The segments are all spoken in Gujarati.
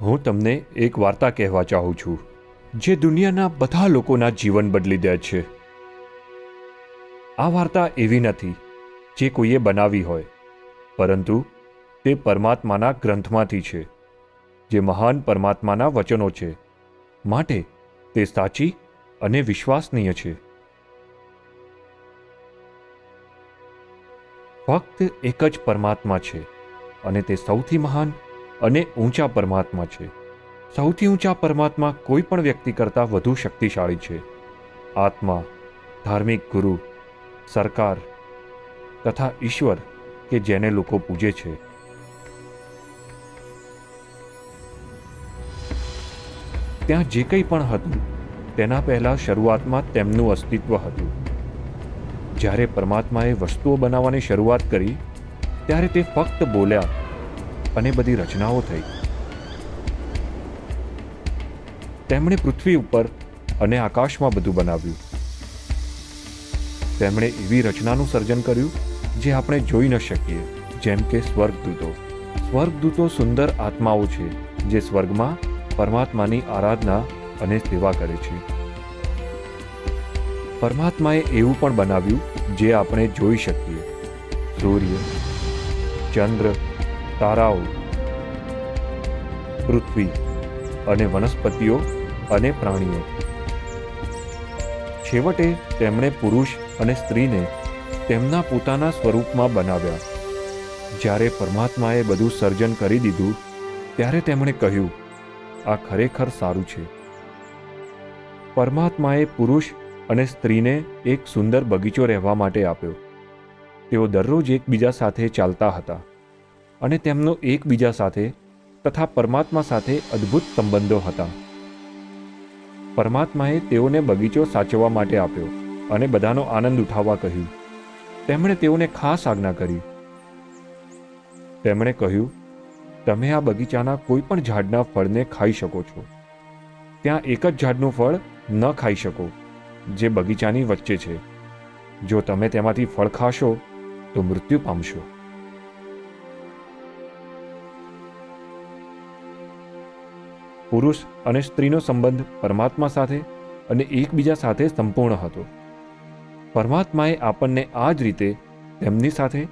હું તમને એક વાર્તા કહેવા ચાહું છું, જે દુનિયાના બધા લોકોના જીવન બદલી દે છે. આ વાર્તા એવી નથી જે કોઈએ બનાવી હોય, પરંતુ તે પરમાત્માના ગ્રંથમાંથી છે, જે મહાન પરમાત્માના વચનો છે, માટે તે સાચી અને વિશ્વાસનીય છે. ફક્ત એક જ પરમાત્મા છે અને તે સૌથી મહાન અને ઊંચા પરમાત્મા છે. સૌથી ઊંચા પરમાત્મા કોઈ પણ વ્યક્તિ કરતાં વધુ શક્તિશાળી છે. આત્મા, ધાર્મિક ગુરુ, સરકાર તથા ઈશ્વર કે જેને લોકો પૂજે છે. ત્યાં જે કંઈ પણ હતું, તેના પહેલા શરૂઆતમાં તેમનું અસ્તિત્વ હતું. જ્યારે પરમાત્માએ વસ્તુઓ બનાવવાની શરૂઆત કરી, ત્યારે તે ફક્ત બોલ્યા અને બધી રચનાઓ થઈ. તેમણે પૃથ્વી ઉપર અને આકાશમાં બધું બનાવ્યું. તેમણે એવી રચનાનું સર્જન કર્યું જે આપણે જોઈ ન શકીએ, જેમ કે સ્વર્ગદૂતો. સ્વર્ગદૂતો સુંદર આત્માઓ છે, જે સ્વર્ગમાં પરમાત્માની આરાધના અને સેવા કરે છે. પરમાત્માએ એવું પણ બનાવ્યું જે આપણે જોઈ શકીએ. સૂર્ય, ચંદ્ર તારાઓ, પૃથ્વી અને વનસ્પતિઓ અને પ્રાણીઓ. છેવટે તેમણે પુરુષ અને સ્ત્રીને તેમના પોતાના સ્વરૂપમાં બનાવ્યા. જ્યારે પરમાત્માએ બધું સર્જન કરી દીધું, ત્યારે તેમણે કહ્યું, આ ખરેખર સારું છે. પરમાત્માએ પુરુષ અને સ્ત્રીને એક સુંદર બગીચો રહેવા માટે આપ્યો. તેઓ દરરોજ એકબીજા સાથે ચાલતા હતા. અને તેમનો એકબીજા સાથે તથા પરમાત્મા સાથે અદ્ભુત સંબંધો હતા. પરમાત્માએ તેઓને બગીચો સાચવવા માટે આપ્યો અને બધાનો આનંદ ઉઠાવવા કહ્યું. તેમણે તેઓને ખાસ આજ્ઞા કરી. તેમણે કહ્યું, તમે આ બગીચાના કોઈ પણ ઝાડના ફળને ખાઈ શકો છો. ત્યાં એક જ ઝાડનું ફળ ન ખાઈ શકો, જે બગીચાની વચ્ચે છે. જો તમે તેમાંથી ફળ ખાશો, તો મૃત્યુ પામશો. પુરુષ અને સ્ત્રીનો સંબંધ પરમાત્મા સાથે અને એકબીજા સાથે સંપૂર્ણ હતો. પરમાત્માએ આપણને આ જ રીતે તેમની સાથે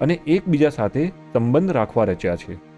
અને એકબીજા સાથે સંબંધ રાખવા રચ્યા છે.